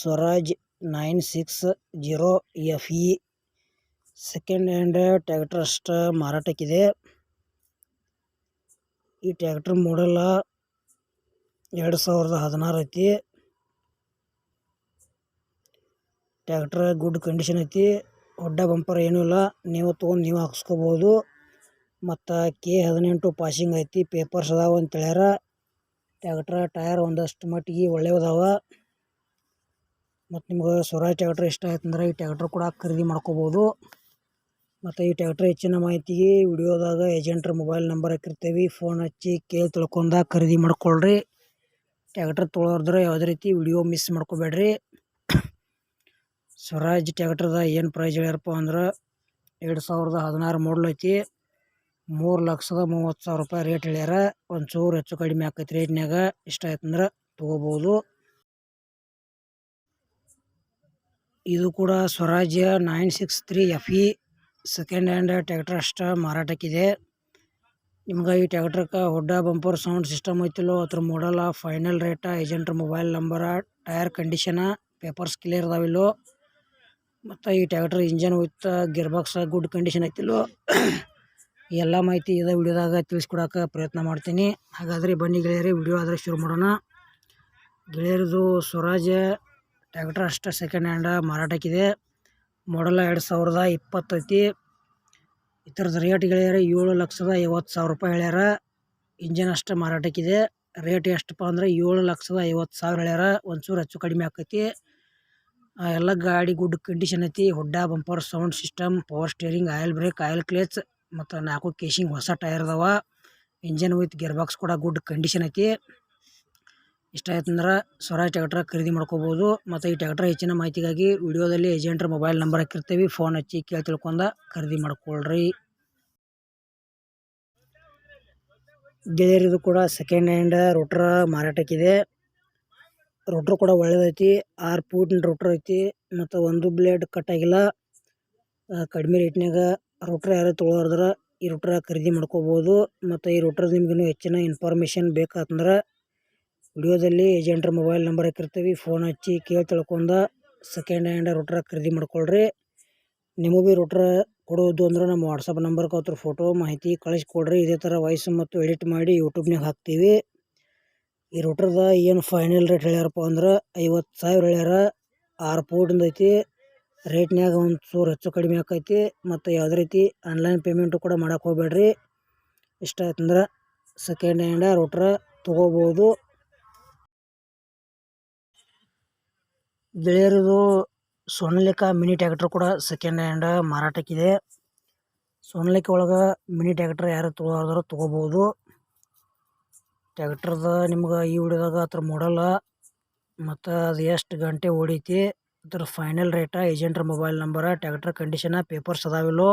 Swaraj nine six zero F E second hand tractor ಅಷ್ಟು ಮಾರಾಟಕ್ಕಿದೆ. ಈ ಟ್ಯಾಕ್ಟ್ರ್ ಮಾಡಲ್ಲ ಎರಡು ಸಾವಿರದ ಹದಿನಾರು ಐತಿ. ಟ್ಯಾಕ್ಟರ್ ಗುಡ್ ಕಂಡೀಷನ್ ಐತಿ. ಹೊಡ್ಡ ಬಂಪರ್ ಏನೂ ಇಲ್ಲ. ನೀವು ತೊಗೊಂಡು ನೀವು ಹಾಕ್ಸ್ಕೋಬೋದು. ಮತ್ತು ಕೆ ಹದಿನೆಂಟು ಪಾಸಿಂಗ್ ಐತಿ. ಪೇಪರ್ಸ್ ಅದಾವ ಅಂತ ಹೇಳ್ಯಾರ. ಟ್ಯಾಕ್ಟ್ರ ಟಯರ್ ಒಂದಷ್ಟು ಮಟ್ಟಿಗೆ ಒಳ್ಳೆಯ ಅದಾವ ಮತ್ತು ನಿಮ್ಗೆ ಸ್ವರಾಜ್ ಟ್ಯಾಕ್ಟ್ರ್ ಇಷ್ಟ ಆಯ್ತು ಅಂದ್ರೆ ಈ ಟ್ಯಾಕ್ಟ್ರ್ ಕೂಡ ಖರೀದಿ ಮಾಡ್ಕೋಬೋದು. ಮತ್ತು ಈ ಟ್ಯಾಕ್ಟ್ರ್ ಹೆಚ್ಚಿನ ಮಾಹಿತಿಗೆ ವಿಡಿಯೋದಾಗ ಏಜೆಂಟ್ರ ಮೊಬೈಲ್ ನಂಬರ್ ಹಾಕಿರ್ತೀವಿ. ಫೋನ್ ಹಚ್ಚಿ ಕೇಳಿ ತಿಳ್ಕೊಂಡ ಖರೀದಿ ಮಾಡ್ಕೊಳ್ರಿ. ಟ್ಯಾಕ್ಟ್ರ್ ತೊಳೋದ್ರೆ ಯಾವುದೇ ರೀತಿ ವಿಡಿಯೋ ಮಿಸ್ ಮಾಡ್ಕೋಬೇಡ್ರಿ. ಸ್ವರಾಜ್ ಟ್ಯಾಕ್ಟ್ರದ ಏನು ಪ್ರೈಸ್ ಹೇಳ್ಯಾರಪ್ಪ ಅಂದ್ರೆ ಎರಡು ಸಾವಿರದ ಹದಿನಾರು ಮಾಡಲ್ ಐತಿ. ಮೂರು ಲಕ್ಷದ ಮೂವತ್ತು ಸಾವಿರ ರೂಪಾಯಿ ರೇಟ್ ಹೇಳ್ಯಾರ. ಒಂಚೂರು ಹೆಚ್ಚು ಕಡಿಮೆ ಆಕೈತಿ ರೇಟ್ನಾಗ ಇಷ್ಟ ಆಯ್ತಂದ್ರೆ ತೊಗೋಬೋದು. ಇದು ಕೂಡ Swaraj nine six three F E second hand tractor ಅಷ್ಟ ಮಾರಾಟಕ್ಕಿದೆ. ನಿಮ್ಗೆ ಈ ಟ್ಯಾಕ್ಟ್ರಕ್ಕೆ ಹೊಡ್ಡ ಬಂಪರ್ ಸೌಂಡ್ ಸಿಸ್ಟಮ್ ಐತಿಲ್ಲೋ, ಅದ್ರ ಮಾಡಲ್ಲ ಫೈನಲ್ ರೇಟ ಏಜೆಂಟ್ರ ಮೊಬೈಲ್ ನಂಬರ ಟೈರ್ ಕಂಡೀಷನ ಪೇಪರ್ಸ್ ಕ್ಲಿಯರ್ ಅದಾವಿಲ್ಲೋ. ಮತ್ತು ಈ tractor engine with gear box good condition ಐತಿಲ್ಲೋ. ಎಲ್ಲ ಮಾಹಿತಿ ಇದೇ ವಿಡಿಯೋದಾಗ ತಿಳಿಸ್ಕೊಡೋಕೆ ಪ್ರಯತ್ನ ಮಾಡ್ತೀನಿ. ಹಾಗಾದರೆ ಬನ್ನಿ ಗೆಳೆಯರಿ, ವಿಡಿಯೋ ಆದರೆ ಶುರು ಮಾಡೋಣ. ಗೆಳೆಯರದು ಸ್ವರಾಜ್ ಟ್ಯಾಕ್ಟ್ರ್ ಅಷ್ಟೇ ಸೆಕೆಂಡ್ ಹ್ಯಾಂಡ ಮಾರಾಟಕ್ಕಿದೆ. ಮಾಡಲ್ಲ ಎರಡು ಸಾವಿರದ ಇಪ್ಪತ್ತೈತಿ ಇತರದ ರೇಟ್ ಹೇಳ್ಯಾರ ಏಳು ಲಕ್ಷದ ಐವತ್ತು ಸಾವಿರ ರೂಪಾಯಿ ಹೇಳ್ಯಾರ. ಇಂಜನ್ ಅಷ್ಟು ಮಾರಾಟಕ್ಕಿದೆ. ರೇಟ್ ಎಷ್ಟಪ್ಪ ಅಂದರೆ ಏಳು ಲಕ್ಷದ ಐವತ್ತು ಸಾವಿರ ಹೇಳ್ಯಾರ. ಒಂಚೂರು ಹೆಚ್ಚು ಕಡಿಮೆ ಆಕೈತಿ. ಎಲ್ಲ ಗಾಡಿ ಗುಡ್ ಕಂಡೀಷನ್ ಐತಿ. ಹುಡ್ಡ bumper sound system power steering oil brake oil clutch ಮತ್ತು ನಾಲ್ಕು ಕೇಶಿಂಗ್ ಹೊಸ ಟೈರ್ ಅದಾವ. ಇಂಜನ್ ವಿತ್ ಗೇರ್ ಬಾಕ್ಸ್ ಕೂಡ ಗುಡ್ ಕಂಡೀಷನ್ ಐತಿ. ಇಷ್ಟ ಆಯ್ತಂದ್ರೆ ಸ್ವರಾಜ್ ಟ್ಯಾಕ್ಟ್ರ ಖರೀದಿ ಮಾಡ್ಕೋಬೋದು ಮತ್ತು ಈ ಟ್ಯಾಕ್ಟ್ರ ಹೆಚ್ಚಿನ ಮಾಹಿತಿಗಾಗಿ ವಿಡಿಯೋದಲ್ಲಿ ಏಜೆಂಟ್ರ ಮೊಬೈಲ್ ನಂಬರ್ ಹಾಕಿರ್ತೀವಿ. ಫೋನ್ ಹಚ್ಚಿ ಕೇಳಿ ತಿಳ್ಕೊಂಡ ಖರೀದಿ ಮಾಡ್ಕೊಳ್ರಿ. ಗೆಳೆಯರಿದು ಕೂಡ ಸೆಕೆಂಡ್ ಹ್ಯಾಂಡ್ ರೋಟ್ರ ಮಾರಾಟಕ್ಕಿದೆ ರೋಟ್ರ್ ಕೂಡ ಒಳ್ಳೇದೈತಿ. ಆರು ಫೂಟಿನ ರೋಟ್ರ್ ಐತಿ ಮತ್ತು ಒಂದು ಬ್ಲೇಡ್ ಕಟ್ ಆಗಿಲ್ಲ. ಕಡಿಮೆ ರೇಟ್ನಾಗ ರೋಟ್ರ್ ಯಾರು ತೊಗೊಳೋದ್ರೆ ಈ ರೋಟ್ರ ಖರೀದಿ ಮಾಡ್ಕೋಬೋದು. ಮತ್ತು ಈ ರೋಟ್ರ್ ನಿಮ್ಗೆ ಹೆಚ್ಚಿನ ಇನ್ಫಾರ್ಮೇಷನ್ ಬೇಕಾತಂದ್ರೆ ವಿಡಿಯೋದಲ್ಲಿ ಏಜೆಂಟ್ರ ಮೊಬೈಲ್ ನಂಬರ್ ಹಾಕಿರ್ತೀವಿ. ಫೋನ್ ಹಚ್ಚಿ ಕೇಳಿ ತಿಳ್ಕೊಂಡ ಸೆಕೆಂಡ್ ಹ್ಯಾಂಡ್ ರೂಟ್ರ ಖರೀದಿ ಮಾಡ್ಕೊಳ್ರಿ. ನಿಮಗೂ ಭೀ ರೂಟ್ರ ಕೊಡೋದು ಅಂದ್ರೆ ನಮ್ಮ ವಾಟ್ಸಪ್ ನಂಬರ್ಗೆ ಅವ್ರ ಫೋಟೋ ಮಾಹಿತಿ ಕಳಿಸ್ಕೊಡ್ರಿ. ಇದೇ ಥರ ವಾಯ್ಸ್ ಮತ್ತು ಎಡಿಟ್ ಮಾಡಿ ಯೂಟ್ಯೂಬ್ನಾಗ ಹಾಕ್ತೀವಿ. ಈ ರೂಟ್ರದ ಏನು ಫೈನಲ್ ರೇಟ್ ಹೇಳ್ಯಾರಪ್ಪ ಅಂದ್ರೆ ಐವತ್ತು ಸಾವಿರ ಹೇಳ್ಯಾರ. ಆರು ಫೂಟಿಂದ ಐತಿ. ರೇಟ್ನಾಗ ಒಂದು ಚೂರು ಹೆಚ್ಚು ಕಡಿಮೆ ಆಕೈತಿ. ಮತ್ತು ಯಾವುದೇ ರೀತಿ ಆನ್ಲೈನ್ ಪೇಮೆಂಟು ಕೂಡ ಮಾಡೋಕ್ಕೆ ಹೋಗ್ಬೇಡ್ರಿ. ಇಷ್ಟ ಆಯ್ತಂದ್ರೆ ಸೆಕೆಂಡ್ ಹ್ಯಾಂಡ ರೂಟ್ರ ತೊಗೋಬೋದು. ಗೆಳೆಯರದು ಸೋನಲಿಕ ಮಿನಿ ಟ್ಯಾಕ್ಟ್ರ್ ಕೂಡ ಸೆಕೆಂಡ್ ಹ್ಯಾಂಡ್ ಮಾರಾಟಕ್ಕಿದೆ. ಸೋನಲಿಕ ಒಳಗೆ ಮಿನಿ ಟ್ಯಾಕ್ಟ್ರ್ ಯಾರು ತೊಗೊಳೋದ್ರು ತೊಗೋಬೋದು. ಟ್ಯಾಕ್ಟ್ರದ ನಿಮ್ಗೆ ಈ ವಿಡಿಯೋದಾಗ ಅದ್ರ ಮಾಡಲ್ಲ ಮತ್ತು ಅದು ಎಷ್ಟು ಗಂಟೆ ಓಡೈತಿ, ಅದ್ರ ಫೈನಲ್ ರೇಟ ಏಜೆಂಟ್ರ ಮೊಬೈಲ್ ನಂಬರ ಟ್ಯಾಕ್ಟ್ರ್ ಕಂಡೀಷನ ಪೇಪರ್ಸ್ ಅದಾವಿಲ್ಲೋ,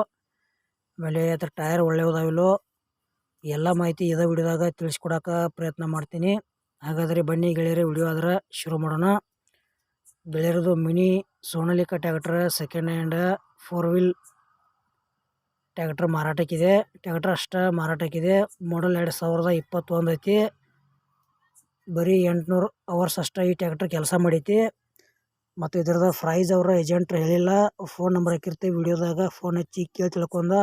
ಆಮೇಲೆ ಅದ್ರ ಟೈರ್ ಒಳ್ಳೆ ಅದಾವಿಲ್ಲೋ ಎಲ್ಲ ಮಾಹಿತಿ ಇದೇ ವಿಡಿಯೋದಾಗ ತಿಳಿಸ್ಕೊಡಕ್ಕೆ ಪ್ರಯತ್ನ ಮಾಡ್ತೀನಿ. ಹಾಗಾದರೆ ಬನ್ನಿ ಗೆಳೆಯರೆ, ವಿಡಿಯೋ ಆದ್ರೆ ಶುರು ಮಾಡೋಣ. ಗೆಳೆಯರದು mini Sonalika tractor second hand four wheel tractor ಮಾರಾಟಕ್ಕಿದೆ. Tractor ಅಷ್ಟ ಮಾರಾಟಕ್ಕಿದೆ. ಮಾಡಲ್ ಎರಡು ಸಾವಿರದ ಇಪ್ಪತ್ತೊಂದು ಐತಿ. ಬರೀ ಎಂಟುನೂರು ಅವರ್ಸ್ ಅಷ್ಟೇ ಈ ಟ್ಯಾಕ್ಟ್ರ್ ಕೆಲಸ ಮಾಡೈತಿ. ಮತ್ತು ಇದ್ರದ ಪ್ರೈಸ್ ಅವರ ಏಜೆಂಟ್ ಹೇಳಿಲ್ಲ. ಫೋನ್ ನಂಬರ್ ಹಾಕಿರ್ತೀವಿ ವಿಡಿಯೋದಾಗ. ಫೋನ್ ಹಚ್ಚಿ ಕೇಳಿ ತಿಳ್ಕೊಂಡ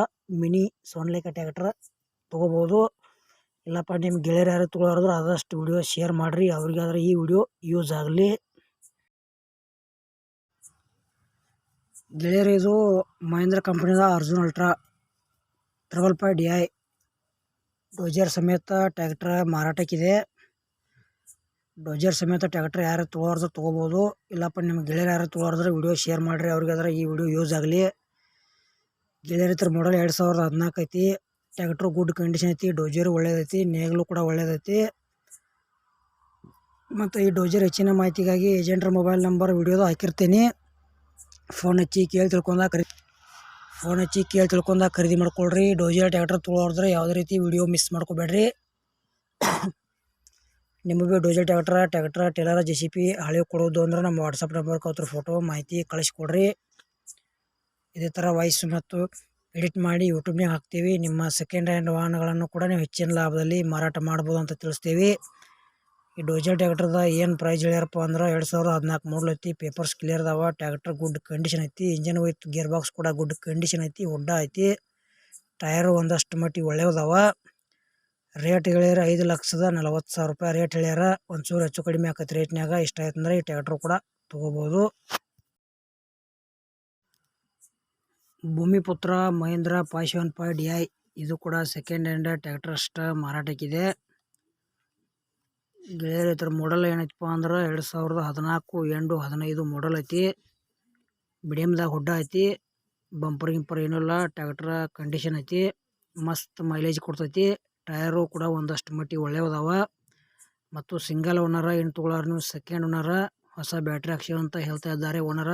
ಮಿನಿ ಸೋನಾಲಿಕ ಟ್ಯಾಕ್ಟ್ರ್ ತೊಗೋಬೋದು. ಇಲ್ಲಪ್ಪ ನಿಮ್ಮ ಗೆಳೆಯರು ಯಾರು ತೊಗೊಳೋದ್ರೆ ಆದಷ್ಟು ವಿಡಿಯೋ ಶೇರ್ ಮಾಡಿರಿ. ಅವ್ರಿಗಾದ್ರೆ ಈ ವಿಡಿಯೋ ಯೂಸ್ ಆಗಲಿ. ಗೆಳೆಯರು ಇದು Mahindra ಕಂಪ್ನಿದ Arjun ultra, triple five D I, dozer ಸಮೇತ ಟ್ಯಾಕ್ಟ್ರ ಮಾರಾಟಕ್ಕಿದೆ. ಡೋಜರ್ ಸಮೇತ ಟ್ಯಾಕ್ಟ್ರ್ ಯಾರು ತೊಗೋರ್ದ್ರೆ ತೊಗೋಬೋದು. ಇಲ್ಲಪ್ಪ ನಿಮ್ಮ ಗೆಳೆಯರು ಯಾರು ತೊಗೋರ್ದ್ರೆ ವಿಡಿಯೋ ಶೇರ್ ಮಾಡಿರಿ. ಅದರ ಈ ವಿಡಿಯೋ ಯೂಸ್ ಆಗಲಿ. ಗೆಳೆಯರ ಹತ್ರ ಮಾಡಲ್ ಎರಡು ಸಾವಿರದ ಹದಿನಾಲ್ಕು ಐತಿ. ಟ್ಯಾಕ್ಟ್ರು ಗುಡ್ ಕಂಡೀಷನ್ ಐತಿ, ಡೋಜರ್ ಒಳ್ಳೇದೈತಿ, ನೇಗ್ಲು ಕೂಡ ಒಳ್ಳೇದೈತಿ. ಮತ್ತು ಈ ಡೋಜರ್ ಹೆಚ್ಚಿನ ಮಾಹಿತಿಗಾಗಿ ಏಜೆಂಟ್ರ ಮೊಬೈಲ್ ನಂಬರ್ ವಿಡಿಯೋದು ಹಾಕಿರ್ತೀನಿ. ಫೋನ್ ಹಚ್ಚಿ ಕೇಳಿ ತಿಳ್ಕೊಂಡ ಖರೀ ಫೋನ್ ಹಚ್ಚಿ ಕೇಳಿ ತಿಳ್ಕೊಂಡ ಖರೀದಿ ಮಾಡ್ಕೊಳ್ರಿ. ಡೋಜರ್ ಟ್ಯಾಕ್ಟರ್ ತೊಗೊಳೋದ್ರೆ ಯಾವುದೇ ರೀತಿ ವಿಡಿಯೋ ಮಿಸ್ ಮಾಡ್ಕೋಬೇಡ್ರಿ. ನಿಮಗೆ dozer tractor tractor trailer J C P ಹಳೆ ಕೊಡೋದು ಅಂದ್ರೆ ನಮ್ಮ ವಾಟ್ಸಪ್ ನಂಬರ್ಗೆ ಅವ್ರ ಫೋಟೋ ಮಾಹಿತಿ ಕಳಿಸ್ಕೊಡ್ರಿ. ಇದೇ ಥರ ವಾಯ್ಸ್ ಮತ್ತು ಎಡಿಟ್ ಮಾಡಿ ಯೂಟ್ಯೂಬ್ನಾಗ ಹಾಕ್ತೀವಿ. ನಿಮ್ಮ ಸೆಕೆಂಡ್ ಹ್ಯಾಂಡ್ ವಾಹನಗಳನ್ನು ಕೂಡ ನೀವು ಹೆಚ್ಚಿನ ಲಾಭದಲ್ಲಿ ಮಾರಾಟ ಮಾಡ್ಬೋದು ಅಂತ ತಿಳಿಸ್ತೀವಿ. ಈ ಡೋಜಲ್ ಟ್ಯಾಕ್ಟರ್ದ ಏನು ಪ್ರೈಸ್ ಹೇಳ್ಯಾರಪ್ಪ ಅಂದ್ರೆ ಎರಡು ಸಾವಿರ ಹದಿನಾಲ್ಕು ಮಾಡಲ್ ಐತಿ ಪೇಪರ್ಸ್ ಕ್ಲಿಯರ್ ಅದಾವ ಟ್ಯಾಕ್ಟರ್ ಗುಡ್ ಕಂಡೀಷನ್ ಐತಿ ಇಂಜನ್ ಹೋಯ್ತು ಗೇರ್ ಬಾಕ್ಸ್ ಕೂಡ ಗುಡ್ ಕಂಡೀಷನ್ ಐತಿ ಉಡ್ಡ ಐತಿ ಟೈರ್ ಒಂದಷ್ಟು ಮಟ್ಟಿಗೆ ಒಳ್ಳೆಯದಾವ ರೇಟ್ ಹೇಳ್ಯಾರ ಐದು ಲಕ್ಷದ ನಲವತ್ತು ಸಾವಿರ ರೂಪಾಯಿ ರೇಟ್ ಹೇಳ್ಯಾರ, ಒಂಚೂರು ಹೆಚ್ಚು ಕಡಿಮೆ ಆಕತಿ ರೇಟ್ನ್ಯಾಗ ಇಷ್ಟ ಆಯ್ತಂದ್ರೆ ಈ ಟ್ಯಾಕ್ಟರ್ ಕೂಡ ತೊಗೋಬೋದು. Bhoomiputra Mahindra five seven D I, ಇದು ಕೂಡ ಸೆಕೆಂಡ್ ಹ್ಯಾಂಡ್ ಟ್ಯಾಕ್ಟರ್ ಅಷ್ಟು ಮಾರಾಟಕ್ಕಿದೆ. ಗೆಳೆಯರ ಇದ್ರ ಮಾಡಲ್ ಏನೈತಪ್ಪ ಅಂದ್ರೆ ಎರಡು ಸಾವಿರದ ಹದಿನಾಲ್ಕು ಎಂಟು ಹದಿನೈದು ಮಾಡಲ್ ಐತಿ. ಮೀಡಿಯಮ್ದಾಗ ಹುಡ್ಡ ಐತಿ. ಬಂಪರ್ ಗಿಂಪರ್ ಏನಿಲ್ಲ ಟ್ಯಾಕ್ಟ್ರ ಕಂಡೀಷನ್ ಐತಿ. ಮಸ್ತ್ ಮೈಲೇಜ್ ಕೊಡ್ತೈತಿ. ಟಯರು ಕೂಡ ಒಂದಷ್ಟು ಮಟ್ಟಿಗೆ ಒಳ್ಳೆಯದಾವ ಮತ್ತು ಸಿಂಗಲ್ ಓನರ ಏನು ತೊಗೊಳಾರ ನೀವು ಸೆಕೆಂಡ್ ಓನರ ಹೊಸ ಬ್ಯಾಟ್ರಿ ಹಾಕ್ಸಿವ್ ಅಂತ ಹೇಳ್ತಾ ಇದ್ದಾರೆ ಓನರ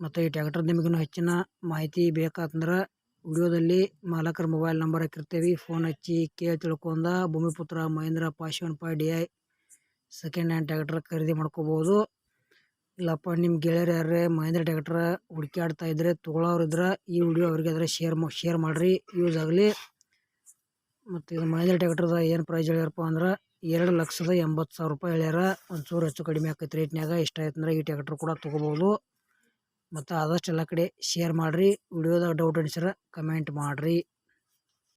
ಮತ್ತು ಈ ಟ್ಯಾಕ್ಟರ್ ನಿಮಗಿನ್ನೂ ಹೆಚ್ಚಿನ ಮಾಹಿತಿ ಬೇಕಾತಂದ್ರೆ ವಿಡಿಯೋದಲ್ಲಿ ಮಾಲಕರ ಮೊಬೈಲ್ ನಂಬರ್ ಹಾಕಿರ್ತೀವಿ. ಫೋನ್ ಹಚ್ಚಿ ಕೇಳಿ ತಿಳ್ಕೊಂಡ Bhoomiputra Mahindra ಪಾಶವನ್ five D I second hand tractor ಖರೀದಿ ಮಾಡ್ಕೋಬೋದು. ಇಲ್ಲಪ್ಪ ನಿಮ್ಮ ಗೆಳೆಯರು ಯಾರೇ ಮಹೇಂದ್ರ ಟ್ಯಾಕ್ಟರ್ ಹುಡುಕ್ಯಾಡ್ತಾ ಇದ್ರೆ ತೊಗೊಳೋರು ಇದ್ರೆ ಈ ವಿಡಿಯೋ ಅವ್ರಿಗೆ ಆದರೆ ಶೇರ್ ಶೇರ್ ಮಾಡಿರಿ. ಯೂಸ್ ಆಗಲಿ. ಮತ್ತು ಇದು ಮಹೇಂದ್ರ ಟ್ಯಾಕ್ಟರ್ದ ಏನು ಪ್ರೈಸ್ ಹೇಳ್ಯಾರಪ್ಪ ಅಂದ್ರೆ ಎರಡು ಲಕ್ಷದ ಎಂಬತ್ತು ಸಾವಿರ ರೂಪಾಯಿ ಹೇಳ್ಯಾರ. ಒಂಚೂರು ಹೆಚ್ಚು ಕಡಿಮೆ ಆಕೈತೆ ರೇಟ್ನಾಗ ಇಷ್ಟ ಆಯ್ತು ಅಂದ್ರೆ ಈ ಟ್ಯಾಕ್ಟರ್ ಕೂಡ ತೊಗೋಬೋದು. ಮತ್ತು ಆದಷ್ಟು ಎಲ್ಲ ಕಡೆ ಶೇರ್ ಮಾಡಿರಿ. ವಿಡಿಯೋದಾಗ ಡೌಟ್ ಅನಿಸಿದ್ರೆ ಕಮೆಂಟ್ ಮಾಡಿರಿ.